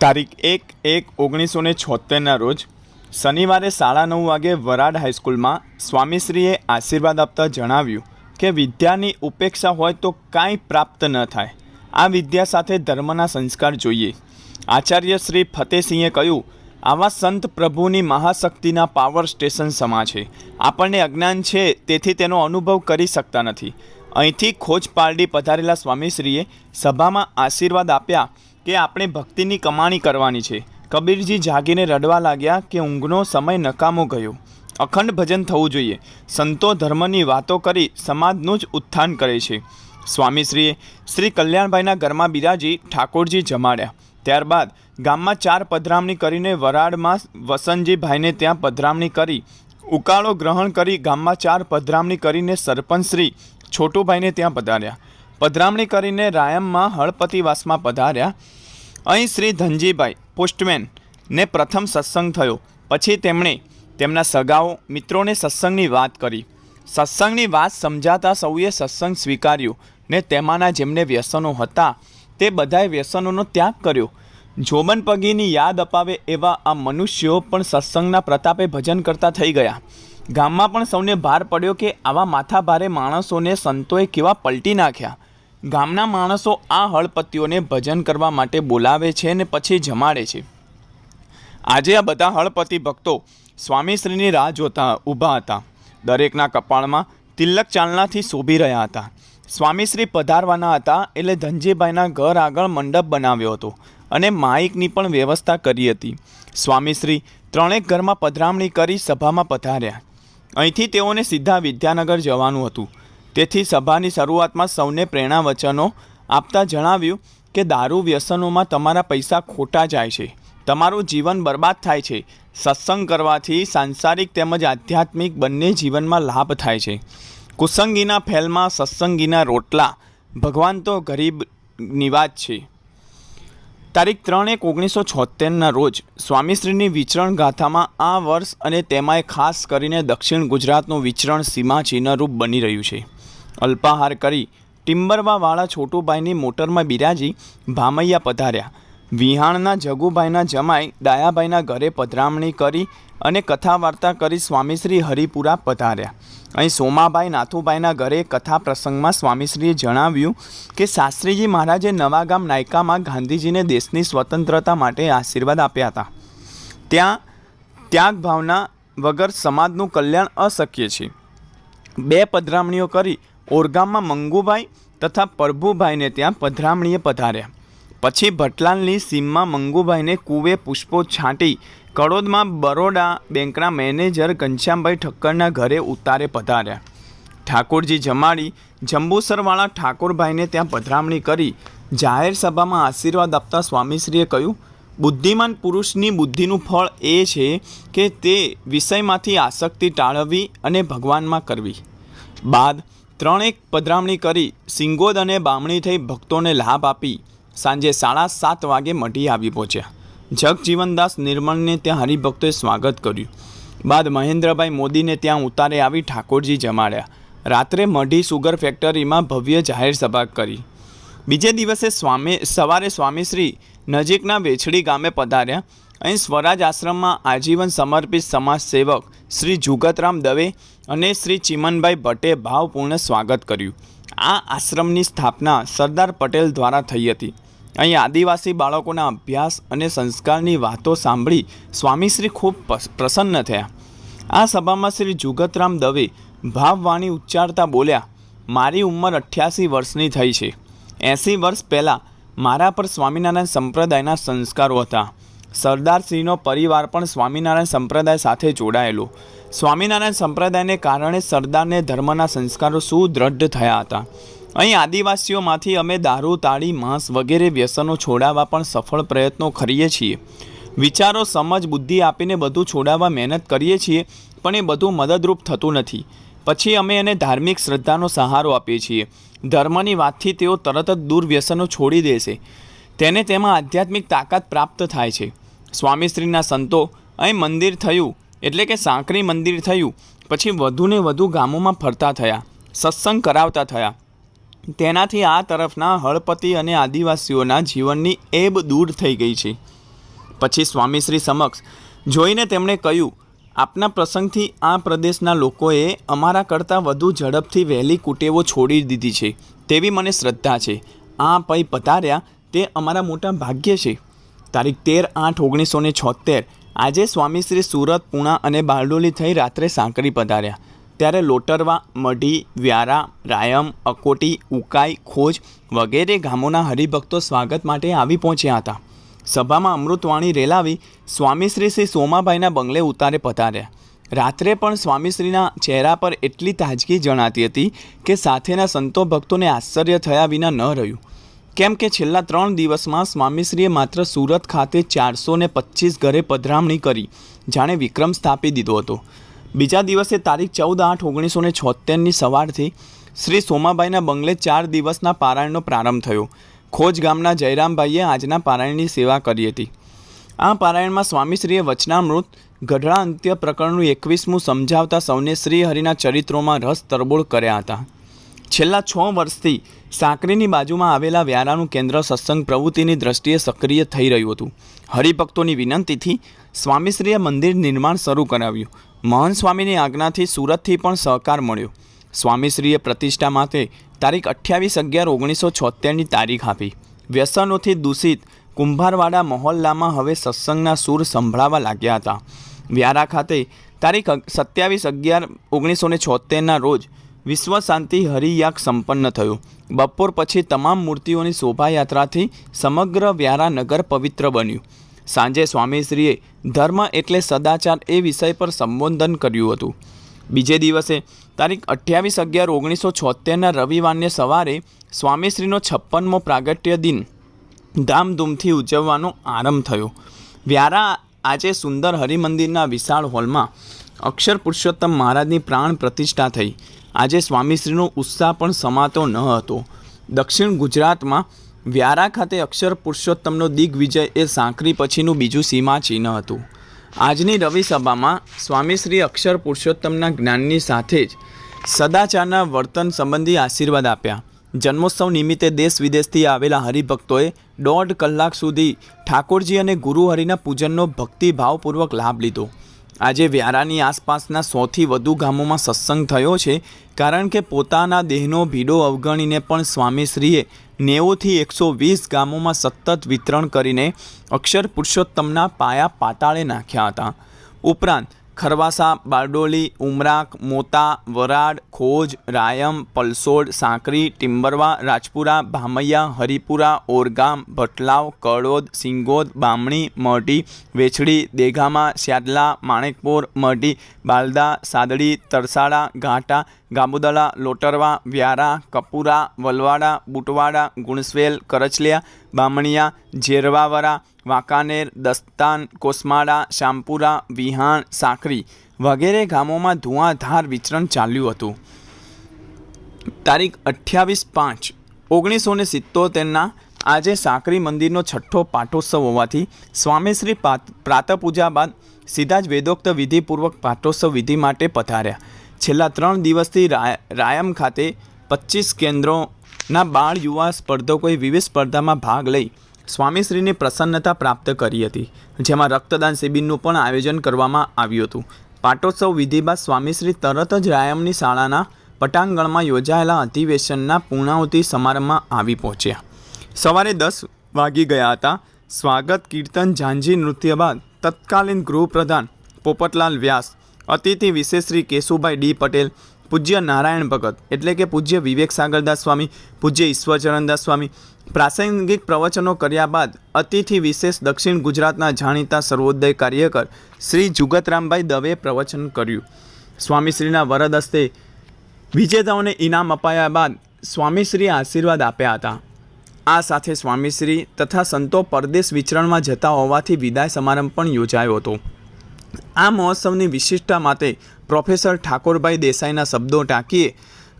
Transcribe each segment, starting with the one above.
તારીખ એક એક ઓગણીસો ને છોતેરના રોજ શનિવારે સાડા નવ વાગે વરાડ હાઈસ્કૂલમાં સ્વામીશ્રીએ આશીર્વાદ આપતા જણાવ્યું કે વિદ્યાની ઉપેક્ષા હોય તો કાંઈ પ્રાપ્ત ન થાય. આ વિદ્યા સાથે ધર્મના સંસ્કાર જોઈએ. આચાર્ય શ્રી ફતેહસિંહે કહ્યું, આવા સંત પ્રભુની મહાશક્તિના પાવર સ્ટેશન સમા છે. આપણને અજ્ઞાન છે, તેથી તેનો અનુભવ કરી શકતા નથી. અહીંથી ખોજ પારડી પધારેલા સ્વામીશ્રીએ સભામાં આશીર્વાદ આપ્યા કે આપણે ભક્તિની કમાણી કરવાની છે. કબીરજી જાગીને રડવા લાગ્યા કે ઊંઘનો સમય નકામો ગયો. અખંડ ભજન થવું જોઈએ. સંતો ધર્મની વાતો કરી સમાજનું જ ઉત્થાન કરે છે. સ્વામીશ્રીએ શ્રી કલ્યાણભાઈના ઘરમાં બિરાજી ઠાકોરજી જમાડ્યા. ત્યારબાદ ગામમાં ચાર પધરામણી કરીને વરાડમાં વસંતજીભાઈને ત્યાં પધરામણી કરી. ઉકાળો ગ્રહણ કરી ગામમાં ચાર પધરામણી કરીને સરપંચશ્રી છોટુભાઈને ત્યાં પધાર્યા. પધરામણી કરીને રાયમમાં હળપતિવાસમાં પધાર્યા. અહીં શ્રી ધનજીભાઈ, પોસ્ટમેન, ને પ્રથમ સત્સંગ થયો. પછી તેમણે તેમના સગાઓ, મિત્રોને સત્સંગની વાત કરી. સત્સંગની વાત સમજાતા સૌએ સત્સંગ સ્વીકાર્યો ને તેમાંના જેમને વ્યસનો હતા, તે બધાએ વ્યસનોનો ત્યાગ કર્યો. જોબન પગીની યાદ અપાવે એવા આ મનુષ્યો પણ સત્સંગના પ્રતાપે ભજન કરતા થઈ ગયા. ગામમાં પણ સૌને ભાર પડ્યો કે આવા માથાભારે માણસોને સંતોએ કેવા પલટી નાખ્યા. ગામના માણસો આ હળપતિઓને ભજન કરવા માટે બોલાવે છે ને પછી જમાડે છે. આજે આ બધા હળપતિ ભક્તો સ્વામીશ્રીની રાહ જોતા ઊભા હતા. દરેકના કપાળમાં તિલક ચાલનાથી શોભી રહ્યા હતા. સ્વામીશ્રી પધારવાના હતા એટલે ધનજીભાઈના ઘર આગળ મંડપ બનાવ્યો હતો અને માઇકની પણ વ્યવસ્થા કરી હતી. સ્વામીશ્રી ત્રણેક ઘરમાં પધરામણી કરી સભામાં પધાર્યા. અહીંથી તેઓને સીધા વિદ્યાનગર જવાનું હતું. તેથી સભાની શરૂઆતમાં સૌને પ્રેરણા વચનો આપતા જણાવ્યું કે દારૂ વ્યસનોમાં તમારા પૈસા ખોટા જાય છે. તમારું જીવન બરબાદ થાય છે. સત્સંગ કરવાથી સાંસારિક તેમજ આધ્યાત્મિક બંને જીવનમાં લાભ થાય છે. કુસંગીના ફેલમાં સત્સંગીના રોટલા. ભગવાન તો ગરીબ નિવાજ છે. તારીખ ત્રણ એક ઓગણીસો છોતેરના રોજ સ્વામીશ્રીની વિચરણ ગાથામાં આ વર્ષ અને તેમાંય ખાસ કરીને દક્ષિણ ગુજરાતનું વિચરણ સીમાચિહ્નરૂપ બની રહ્યું છે. અલ્પાહાર કરી ટિમ્બરવાવાળા છોટુભાઈની મોટરમાં બિરાજી ભામૈયા પધાર્યા. વિહાણના જગુભાઈના જમાઈ દાયાભાઈના ઘરે પધરામણી કરી અને કથા વાર્તા કરી સ્વામીશ્રી હરિપુરા પધાર્યા. અહીં સોમાભાઈ નાથુભાઈના ઘરે કથા પ્રસંગમાં સ્વામીશ્રીએ જણાવ્યું કે શાસ્ત્રીજી મહારાજે નવાગામ નાયકામાં ગાંધીજીને દેશની સ્વતંત્રતા માટે આશીર્વાદ આપ્યા હતા. ત્યાં ત્યાગ ભાવના વગર સમાજનું કલ્યાણ અશક્ય છે. બે પધરામણીઓ કરી ઓરગામમાં મંગુભાઈ તથા પ્રભુભાઈને ત્યાં પધરામણીએ પધાર્યા. પછી ભટલાલની સીમમાં મંગુભાઈને કુવે પુષ્પો છાંટી કડોદમાં બરોડા બેંકના મેનેજર ઘનશ્યામભાઈ ઠક્કરના ઘરે ઉતારે પધાર્યા. ઠાકોરજી જમાડી જંબુસરવાળા ઠાકોરભાઈને ત્યાં પધરામણી કરી જાહેર સભામાં આશીર્વાદ આપતા સ્વામીશ્રીએ કહ્યું, બુદ્ધિમાન પુરુષની બુદ્ધિનું ફળ એ છે કે તે વિષયમાંથી આસક્તિ ટાળવી અને ભગવાનમાં કરવી. બાદ ત્રણેક પધરામણી કરી સિંગોદ અને બામણી થઈ ભક્તોને લાભ આપી સાંજે સાડા સાત વાગે મઢી આવી પહોંચ્યા. જગજીવનદાસ નિર્મળને ત્યાં હરિભક્તોએ સ્વાગત કર્યું. બાદ મહેન્દ્રભાઈ મોદીને ત્યાં ઉતારે આવી ઠાકોરજી જમાડ્યા. રાત્રે મઢી સુગર ફેક્ટરીમાં ભવ્ય જાહેર સભા કરી. બીજે દિવસે સ્વામી સવારે સ્વામીશ્રી નજીકના વેછડી ગામે પધાર્યા. અહીં સ્વરાજ આશ્રમમાં આજીવન સમર્પિત સમાજ સેવક શ્રી જુગતરામ દવે અને શ્રી ચિમનભાઈ ભટ્ટે ભાવપૂર્ણ સ્વાગત કર્યું. આ આશ્રમની સ્થાપના સરદાર પટેલ દ્વારા થઈ હતી. અહીં આદિવાસી બાળકોના અભ્યાસ અને સંસ્કારની વાતો સાંભળી સ્વામીશ્રી ખૂબ પ્રસન્ન થયા. આ સભામાં શ્રી જુગતરામ દવે ભાવવાણી ઉચ્ચારતા બોલ્યા, મારી ઉંમર અઠ્યાસી વર્ષની થઈ છે. એંસી વર્ષ પહેલાં મારા પર સ્વામિનારાયણ સંપ્રદાયના સંસ્કારો હતા. સરદારશ્રીનો પરિવાર પણ સ્વામિનારાયણ સંપ્રદાય સાથે જોડાયેલો. સ્વામિનારાયણ સંપ્રદાયને કારણે સરદારને ધર્મના સંસ્કારો સુદૃઢ થયા હતા. અહીં આદિવાસીઓમાંથી અમે દારૂ, તાળી, માંસ વગેરે વ્યસનો છોડાવવા પણ સફળ પ્રયત્નો કરીએ છીએ. વિચારો, સમજ, બુદ્ધિ આપીને બધું છોડાવવા મહેનત કરીએ છીએ, પણ એ બધું મદદરૂપ થતું નથી. પછી અમે એને ધાર્મિક શ્રદ્ધાનો સહારો આપીએ છીએ. ધર્મની વાતથી તેઓ તરત જ દૂર વ્યસનો છોડી દેશે તેને તેમાં આધ્યાત્મિક તાકાત પ્રાપ્ત થાય છે. સ્વામીશ્રીના સંતો, અહીં મંદિર થયું. એટલે કે સાંકરી મંદિર થયું. પછી વધુને વધુ ગામોમાં ફરતા થયા. સત્સંગ કરાવતા થયા. તેનાથી આ તરફના હળપતિ અને આદિવાસીઓના જીવનની એબ દૂર થઈ ગઈ છે. પછી સ્વામીશ્રી સમક્ષ જોઈને તેમણે કહ્યું, આપના પ્રસંગથી આ પ્રદેશના લોકોએ અમારા કરતાં વધુ ઝડપથી વહેલી કુટેવો છોડી દીધી છે. તેવી મને શ્રદ્ધા છે. આ પૈ પધાર્યા તે અમારા મોટા ભાગ્ય છે. તારીખ તેર આઠ ઓગણીસો ને છોતેર આજે સ્વામીશ્રી સુરત, પૂણા અને બારડોલી થઈ રાત્રે સાંકળી પધાર્યા. ત્યારે લોટરવા, મઢી, વ્યારા, રાયમ, અકોટી, ઉકાઈ, ખોજ વગેરે ગામોના હરિભક્તો સ્વાગત માટે આવી પહોંચ્યા હતા. સભામાં અમૃતવાણી રેલાવી સ્વામીશ્રી શ્રી સોમાભાઈના બંગલે ઉતારે પધાર્યા. રાત્રે પણ સ્વામીશ્રીના ચહેરા પર એટલી તાજગી જણાતી હતી કે સાથેના સંતો ભક્તોને આશ્ચર્ય થયા વિના ન રહ્યું. કેમ કે છેલ્લા ત્રણ દિવસમાં સ્વામીશ્રીએ માત્ર સુરત ખાતે ચારસો ને પચીસ ઘરે પધરામણી કરી. જાણે વિક્રમ સ્થાપી દીધો હતો. બીજા દિવસે તારીખ ચૌદ આઠ ઓગણીસો ને છોતેરની સવારથી શ્રી સોમાભાઈના બંગલે ચાર દિવસના પારાયણનો પ્રારંભ થયો. ખોજ ગામના જયરામભાઈએ આજના પારાયણની સેવા કરી હતી. આ પારાયણમાં સ્વામીશ્રીએ વચનામૃત, ગઢડા અંત્ય પ્રકરણનું એકવીસમું સમજાવતા સૌને શ્રી હરિના ચરિત્રોમાં રસ તરબોળ કર્યા હતા. છેલ્લા છ વર્ષથી સાંકરીની બાજુમાં આવેલા વ્યારાનું કેન્દ્ર સત્સંગ પ્રવૃત્તિની દ્રષ્ટિએ સક્રિય થઈ રહ્યું હતું. હરિભક્તોની વિનંતીથી સ્વામીશ્રીએ મંદિર નિર્માણ શરૂ કરાવ્યું. મહંત સ્વામીની આજ્ઞાથી સુરતથી પણ સહકાર મળ્યો. સ્વામીશ્રીએ પ્રતિષ્ઠા માટે તારીખ અઠ્યાવીસ અગિયાર ઓગણીસો છોતેરની તારીખ આપી. વ્યસનોથી દૂષિત કુંભારવાડા મહોલ્લામાં હવે સત્સંગના સૂર સંભળાવા લાગ્યા હતા. વ્યારા ખાતે તારીખ સત્યાવીસ અગિયાર ઓગણીસો ને છોતેરના રોજ વિશ્વ શાંતિ હરિયાક સંપન્ન થયો. બપોર પછી તમામ મૂર્તિઓની શોભાયાત્રાથી સમગ્ર વ્યારા નગર પવિત્ર બન્યું. સાંજે સ્વામીશ્રીએ ધર્મ એટલે સદાચાર એ વિષય પર સંબોધન કર્યું હતું. બીજે દિવસે, તારીખ અઠ્યાવીસ અગિયાર ઓગણીસો છોતેરના રવિવારને સવારે સ્વામીશ્રીનો છપ્પનમો પ્રાગટ્ય દિન ધામધૂમથી ઉજવવાનો આરંભ થયો. વ્યારા આજે સુંદર હરિમંદિરના વિશાળ હોલમાં અક્ષર પુરુષોત્તમ મહારાજની પ્રાણ પ્રતિષ્ઠા થઈ. આજે સ્વામીશ્રીનો ઉત્સાહ પણ સમાતો ન હતો. દક્ષિણ ગુજરાતમાં વ્યારા ખાતે અક્ષર પુરુષોત્તમનો દિગ્વિજય એ સાંકરી પછીનું બીજું સીમા ચિહ્ન હતું. આજની રવિ સભામાં સ્વામીશ્રી અક્ષર પુરુષોત્તમના જ્ઞાનની સાથે જ સદાચારના વર્તન સંબંધી આશીર્વાદ આપ્યા. જન્મોત્સવ નિમિત્તે દેશ વિદેશથી આવેલા હરિભક્તોએ દોઢ કલાક સુધી ઠાકોરજી અને ગુરુહરિના પૂજનનો ભક્તિભાવપૂર્વક લાભ લીધો. આજે વ્યારાની આસપાસના સોથી વધુ ગામોમાં સત્સંગ થયો છે, કારણ કે પોતાના દેહનો ભીડો અવગણીને પણ સ્વામીશ્રીએ નેવુંથી એકસો વીસ ગામોમાં સતત વિતરણ કરીને અક્ષર પુરુષોત્તમના પાયા પાતાળે નાખ્યા હતા. ઉપરાંત ખરવાસા, બારડોલી, ઉમરાક, મોતા, વરાડ, ખોજ, રાયમ, પલસોડ, સાંકરી, ટિમ્બરવા, રાજપુરા, ભામૈયા, હરિપુરા, ઓરગામ, ભટલાવ કડોદ સિંગોદ, બામણી, મઢી, વેછડી દેઘામા શ્યાદલા માણેકપોર, મઢી, બાલદા, સાદડી, તરસાડા, ઘાટા, ગાબુદલા, લોટરવા, વ્યારા, કપુરા, વલવાડા, બુટવાડા, ગુણસવેલ, કરચલિયા બામણિયા, જેરવાવરા, વાંકાનેર, દસ્તાન કોસમાડા શામપુરા, વિહાણ, સાંકરી વગેરે ગામોમાં ધુઆંધાર વિચરણ ચાલ્યું હતું. તારીખ અઠ્યાવીસ પાંચ, ઓગણીસો ને સિત્તોતેરના આજે સાંકરી મંદિરનો છઠ્ઠો પાટોત્સવ હોવાથી સ્વામીશ્રી પ્રાતપૂજા બાદ સીધા જ વેદોક્ત વિધિપૂર્વક પાટોત્સવ વિધિ માટે પધાર્યા. છેલ્લા ત્રણ દિવસથી રાયમ ખાતે પચીસ કેન્દ્રોના બાળ યુવા સ્પર્ધકોએ વિવિધ સ્પર્ધામાં ભાગ લઈ સ્વામીશ્રીની પ્રસન્નતા પ્રાપ્ત કરી હતી. જેમાં રક્તદાન શિબિરનું પણ આયોજન કરવામાં આવ્યું હતું. પાટોત્સવ વિધિ બાદ સ્વામીશ્રી તરત જ રાયમની શાળાના પટાંગણમાં યોજાયેલા અધિવેશનના પૂર્ણાહુતિ સમારંભમાં આવી પહોંચ્યા. સવારે દસ વાગી ગયા હતા. સ્વાગત, કીર્તન, ઝાંઝી નૃત્ય બાદ તત્કાલીન ગૃહપ્રધાન પોપટલાલ વ્યાસ, અતિથિ વિશેષ શ્રી કેશુભાઈ ડી પટેલ પૂજ્ય નારાયણ ભગત, એટલે કે પૂજ્ય વિવેક સાગરદાસ સ્વામી પૂજ્ય ઈશ્વરચરણદાસ સ્વામી પ્રાસંગિક પ્રવચનો કર્યા બાદ અતિથિ વિશેષ દક્ષિણ ગુજરાતના જાણીતા સર્વોદય કાર્યકર શ્રી જુગતરામભાઈ દવે પ્રવચન કર્યું. સ્વામીશ્રીના વરદ હસ્તે વિજેતાઓને ઇનામ અપાયા બાદ સ્વામીશ્રીએ આશીર્વાદ આપ્યા હતા. આ સાથે સ્વામીશ્રી તથા સંતો પરદેશ વિચરણમાં જતા હોવાથી વિદાય સમારંભ પણ યોજાયો હતો. આ મહોત્સવની વિશિષ્ટતા માટે પ્રોફેસર ઠાકોરભાઈ દેસાઈના શબ્દો ટાંકીએ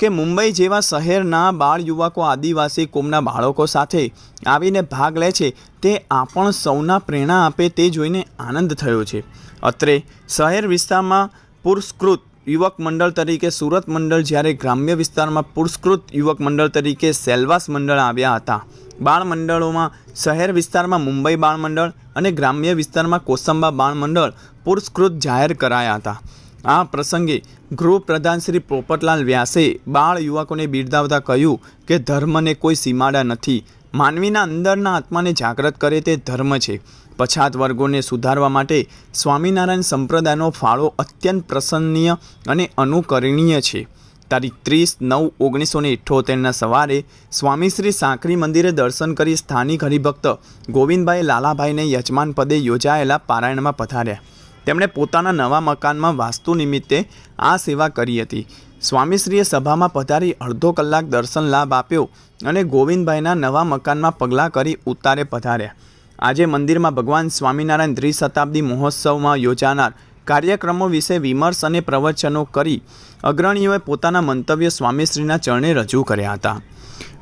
કે મુંબઈ જેવા શહેરના બાળ યુવકો, આદિવાસી કોમના બાળકો સાથે આવીને ભાગ લે છે, તે આપણ સૌના પ્રેરણા આપે તે જોઈને આનંદ થયો છે. અત્રે શહેર વિસ્તારમાં પુરસ્કૃત યુવક મંડળ તરીકે સુરત મંડળ જ્યારે ગ્રામ્ય વિસ્તારમાં પુરસ્કૃત યુવક મંડળ તરીકે સેલવાસ મંડળ આવ્યા હતા. બાળ મંડળોમાં શહેર વિસ્તારમાં મુંબઈ બાળ મંડળ અને ગ્રામ્ય વિસ્તારમાં કોસંબા બાળ મંડળ પુરસ્કૃત જાહેર કરાયા હતા. આ પ્રસંગે ગૃહપ્રધાન શ્રી પોપટલાલ વ્યાસે બાળ યુવકોને બિરદાવતા કહ્યું કે ધર્મને કોઈ સીમાડા નથી. માનવીના અંદરના આત્માને જાગૃત કરે તે ધર્મ છે. પછાત વર્ગોને સુધારવા માટે સ્વામિનારાયણ સંપ્રદાયનો ફાળો અત્યંત પ્રસન્નીય અને અનુકરણીય છે. તારીખ ત્રીસ નવ ઓગણીસો ને ઇઠ્ઠોતેરના સવારે સ્વામીશ્રી સાંકરી મંદિરે દર્શન કરી સ્થાનિક હરિભક્ત ગોવિંદભાઈ લાલાભાઈને યજમાન પદે યોજાયેલા પારાયણમાં પધાર્યા. તેમણે પોતાના નવા મકાનમાં વાસ્તુ નિમિત્તે આ સેવા કરી હતી. સ્વામીશ્રીએ સભામાં પધારી અડધો કલાક દર્શન લાભ આપ્યો અને ગોવિંદભાઈના નવા મકાનમાં પગલાં કરી ઉતારે પધાર્યા. આજે મંદિરમાં ભગવાન સ્વામિનારાયણ ત્રિશતાબ્દી મહોત્સવમાં યોજાનાર કાર્યક્રમો વિશે વિમર્શ અને પ્રવચનો કરી અગ્રણીઓએ પોતાના મંતવ્ય સ્વામીશ્રીના ચરણે રજૂ કર્યા હતા.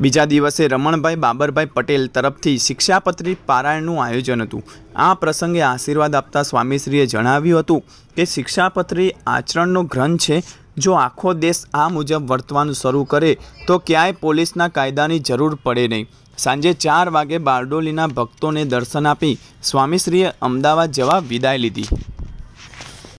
બીજા દિવસે રમણભાઈ બાબરભાઈ પટેલ તરફથી શિક્ષાપત્રી પારાયણનું આયોજન હતું. આ પ્રસંગે આશીર્વાદ આપતા સ્વામીશ્રીએ જણાવ્યું હતું કે શિક્ષાપત્રી આચરણનો ગ્રંથ છે. જો આખો દેશ આ મુજબ વર્તવાનું શરૂ કરે તો ક્યાંય પોલીસના કાયદાની જરૂર પડે નહીં. સાંજે ચાર વાગે બારડોલીના ભક્તોને દર્શન આપી સ્વામીશ્રીએ અમદાવાદ જવા વિદાય લીધી.